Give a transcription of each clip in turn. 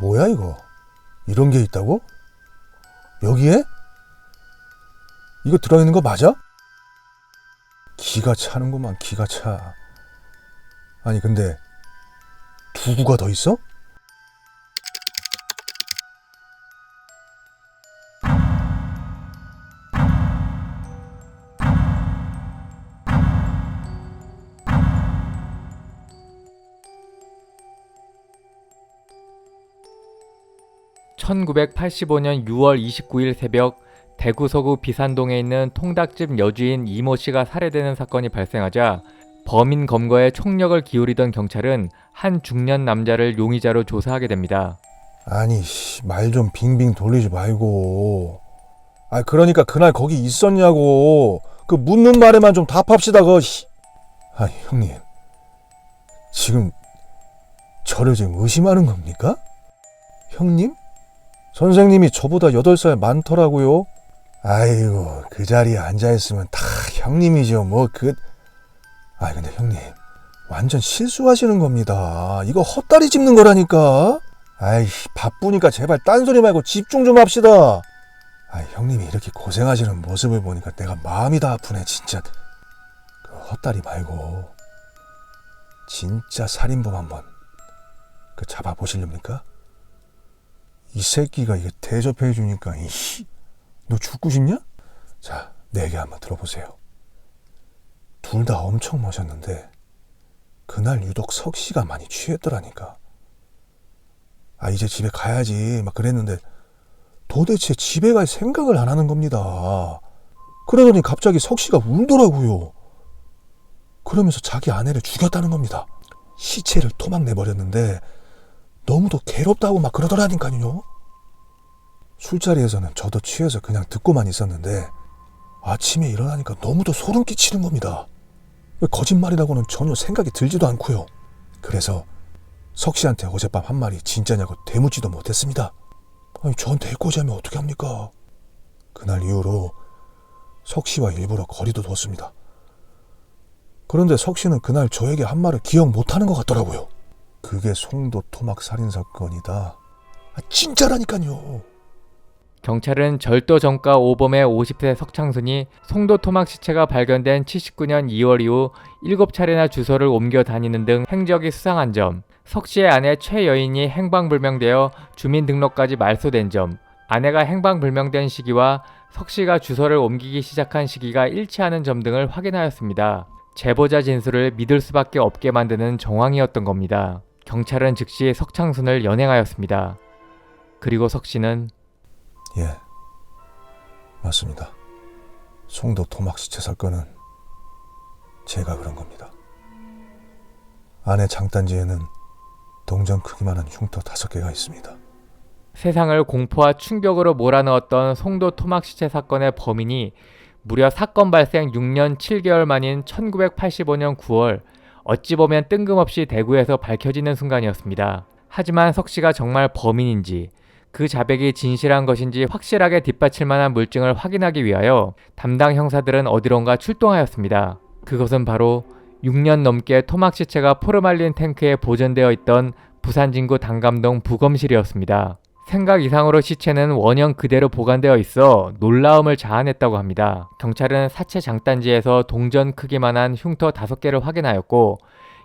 뭐야 이거? 이런 게 있다고? 여기에? 이거 들어있는 거 맞아? 기가 차는구만 기가 차. 아니 근데 두 구가 더 있어? (1985년 6월 29일) 새벽 대구 서구 비산동에 있는 통닭집 여주인 이모 씨가 살해되는 사건이 발생하자 범인 검거에 총력을 기울이던 경찰은 한 중년 남자를 용의자로 조사하게 됩니다. 아니 말 좀 빙빙 돌리지 말고. 아 그러니까 그날 거기 있었냐고. 그 묻는 말에만 좀 답합시다 그. 씨. 아니 형님 지금 저를 지금 의심하는 겁니까? 형님? 선생님이 저보다 8살 많더라고요. 아이고 그 자리에 앉아있으면 다 형님이죠 뭐 그. 아 근데 형님 완전 실수하시는 겁니다. 이거 헛다리 짚는 거라니까. 아이 바쁘니까 제발 딴소리 말고 집중 좀 합시다. 아 형님이 이렇게 고생하시는 모습을 보니까 내가 마음이 다 아프네 진짜. 그 헛다리 말고 진짜 살인범 한번 그 잡아 보실렵니까? 이 새끼가 이게 대접해 주니까 너 죽고 싶냐? 자 내 얘기 한번 들어보세요. 둘 다 엄청 마셨는데 그날 유독 석 씨가 많이 취했더라니까. 아 이제 집에 가야지 막 그랬는데 도대체 집에 갈 생각을 안 하는 겁니다. 그러더니 갑자기 석 씨가 울더라고요. 그러면서 자기 아내를 죽였다는 겁니다. 시체를 토막 내버렸는데 너무도 괴롭다고 막 그러더라니까요. 술자리에서는 저도 취해서 그냥 듣고만 있었는데 아침에 일어나니까 너무도 소름 끼치는 겁니다. 거짓말이라고는 전혀 생각이 들지도 않고요. 그래서 석 씨한테 어젯밤 한 말이 진짜냐고 되묻지도 못했습니다. 아니 저한테 해코지하면 어떻게 합니까? 그날 이후로 석 씨와 일부러 거리도 뒀습니다. 그런데 석 씨는 그날 저에게 한 말을 기억 못하는 것 같더라고요. 그게 송도 토막 살인 사건이다. 아, 진짜라니까요. 경찰은 절도 전과 오범의 50세 석창순이 송도 토막 시체가 발견된 79년 2월 이후 7차례나 주소를 옮겨 다니는 등 행적이 수상한 점, 석 씨의 아내 최 여인이 행방불명되어 주민등록까지 말소된 점, 아내가 행방불명된 시기와 석 씨가 주소를 옮기기 시작한 시기가 일치하는 점 등을 확인하였습니다. 제보자 진술을 믿을 수밖에 없게 만드는 정황이었던 겁니다. 경찰은 즉시 석창순을 연행하였습니다. 그리고 석 씨는 예, 맞습니다. 송도 토막 시체 사건은 제가 그런 겁니다. 안에 장단지에는 동전 크기만한 흉터 다섯 개가 있습니다. 세상을 공포와 충격으로 몰아넣었던 송도 토막 시체 사건의 범인이 무려 사건 발생 6년 7개월 만인 1985년 9월 어찌 보면 뜬금없이 대구에서 밝혀지는 순간이었습니다. 하지만 석 씨가 정말 범인인지 그 자백이 진실한 것인지 확실하게 뒷받칠 만한 물증을 확인하기 위하여 담당 형사들은 어디론가 출동하였습니다. 그것은 바로 6년 넘게 토막 시체가 포르말린 탱크에 보존되어 있던 부산 진구 당감동 부검실이었습니다. 생각 이상으로 시체는 원형 그대로 보관되어 있어 놀라움을 자아냈다고 합니다. 경찰은 사체 장단지에서 동전 크기만한 흉터 5개를 확인하였고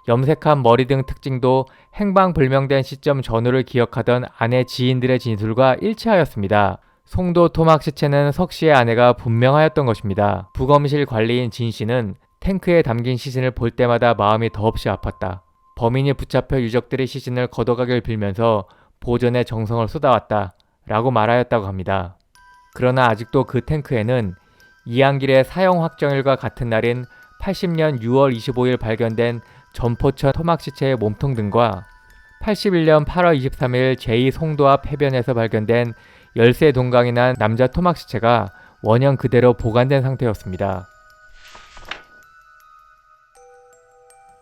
염색한 머리 등 특징도 행방불명된 시점 전후를 기억하던 아내 지인들의 진술과 일치하였습니다. 송도 토막 시체는 석 씨의 아내가 분명하였던 것입니다. 부검실 관리인 진 씨는 탱크에 담긴 시신을 볼 때마다 마음이 더없이 아팠다. 범인이 붙잡혀 유족들의 시신을 걷어가길 빌면서 보존에 정성을 쏟아왔다. 라고 말하였다고 합니다. 그러나 아직도 그 탱크에는 이한길의 사형 확정일과 같은 날인 80년 6월 25일 발견된 전포천 토막 시체의 몸통 등과 81년 8월 23일 제2 송도 앞 해변에서 발견된 열쇠 동강이 난 남자 토막 시체가 원형 그대로 보관된 상태였습니다.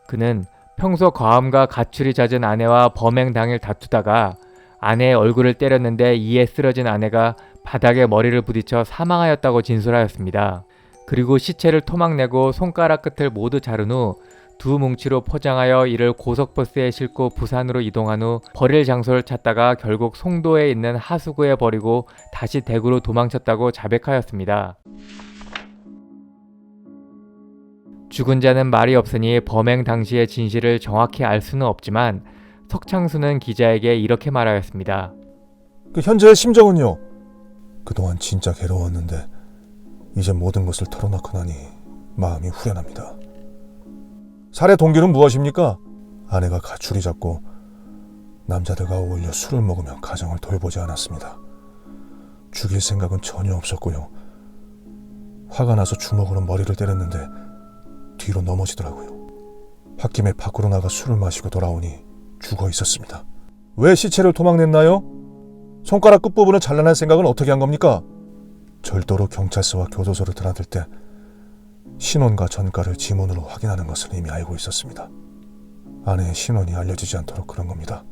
그는 평소 과음과 가출이 잦은 아내와 범행 당일 다투다가 아내의 얼굴을 때렸는데 이에 쓰러진 아내가 바닥에 머리를 부딪혀 사망하였다고 진술하였습니다. 그리고 시체를 토막내고 손가락 끝을 모두 자른 후 두 뭉치로 포장하여 이를 고속버스에 싣고 부산으로 이동한 후 버릴 장소를 찾다가 결국 송도에 있는 하수구에 버리고 다시 대구로 도망쳤다고 자백하였습니다. 죽은 자는 말이 없으니 범행 당시의 진실을 정확히 알 수는 없지만 석창수는 기자에게 이렇게 말하였습니다. 그 현재의 심정은요? 그동안 진짜 괴로웠는데 이제 모든 것을 털어놓고 나니 마음이 후련합니다. 살해 동기는 무엇입니까? 아내가 가출이 잡고 남자들과 어울려 술을 먹으며 가정을 돌보지 않았습니다. 죽일 생각은 전혀 없었고요. 화가 나서 주먹으로 머리를 때렸는데 뒤로 넘어지더라고요. 홧김에 밖으로 나가 술을 마시고 돌아오니 죽어 있었습니다. 왜 시체를 토막냈나요? 손가락 끝부분을 잘라낼 생각은 어떻게 한 겁니까? 절도로 경찰서와 교도소를 드나들 때 신원과 전가를 지문으로 확인하는 것을 이미 알고 있었습니다. 아내의 신원이 알려지지 않도록 그런 겁니다.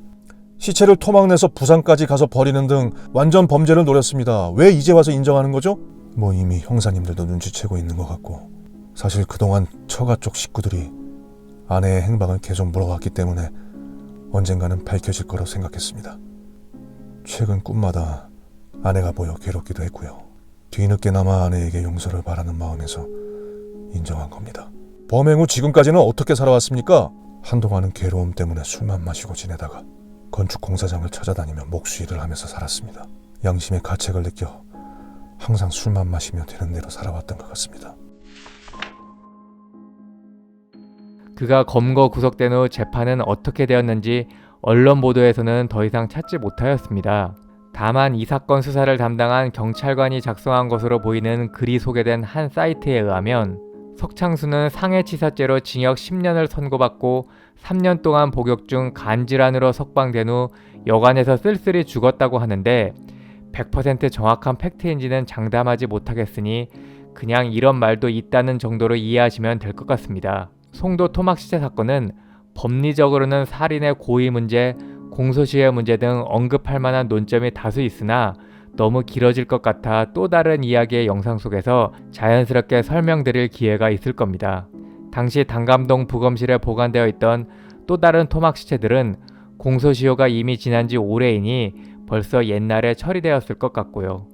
시체를 토막내서 부산까지 가서 버리는 등 완전 범죄를 노렸습니다. 왜 이제 와서 인정하는 거죠? 뭐 이미 형사님들도 눈치채고 있는 것 같고 사실 그동안 처가 쪽 식구들이 아내의 행방을 계속 물어왔기 때문에 언젠가는 밝혀질 거라고 생각했습니다. 최근 꿈마다 아내가 보여 괴롭기도 했고요. 뒤늦게나마 아내에게 용서를 바라는 마음에서 인정한 겁니다. 범행 후 지금까지는 어떻게 살아왔습니까? 한동안은 괴로움 때문에 술만 마시고 지내다가 건축 공사장을 찾아다니며 목수일을 하면서 살았습니다. 양심의 가책을 느껴 항상 술만 마시며 되는 대로 살아왔던 것 같습니다. 그가 검거 구속된 후 재판은 어떻게 되었는지 언론 보도에서는 더 이상 찾지 못하였습니다. 다만 이 사건 수사를 담당한 경찰관이 작성한 것으로 보이는 글이 소개된 한 사이트에 의하면 석창수는 상해치사죄로 징역 10년을 선고받고 3년 동안 복역 중 간질환으로 석방된 후 여관에서 쓸쓸히 죽었다고 하는데 100% 정확한 팩트인지는 장담하지 못하겠으니 그냥 이런 말도 있다는 정도로 이해하시면 될 것 같습니다. 송도 토막시체 사건은 법리적으로는 살인의 고의 문제, 공소시효 문제 등 언급할 만한 논점이 다수 있으나 너무 길어질 것 같아 또 다른 이야기의 영상 속에서 자연스럽게 설명드릴 기회가 있을 겁니다. 당시 당감동 부검실에 보관되어 있던 또 다른 토막 시체들은 공소시효가 이미 지난 지 오래이니 벌써 옛날에 처리되었을 것 같고요.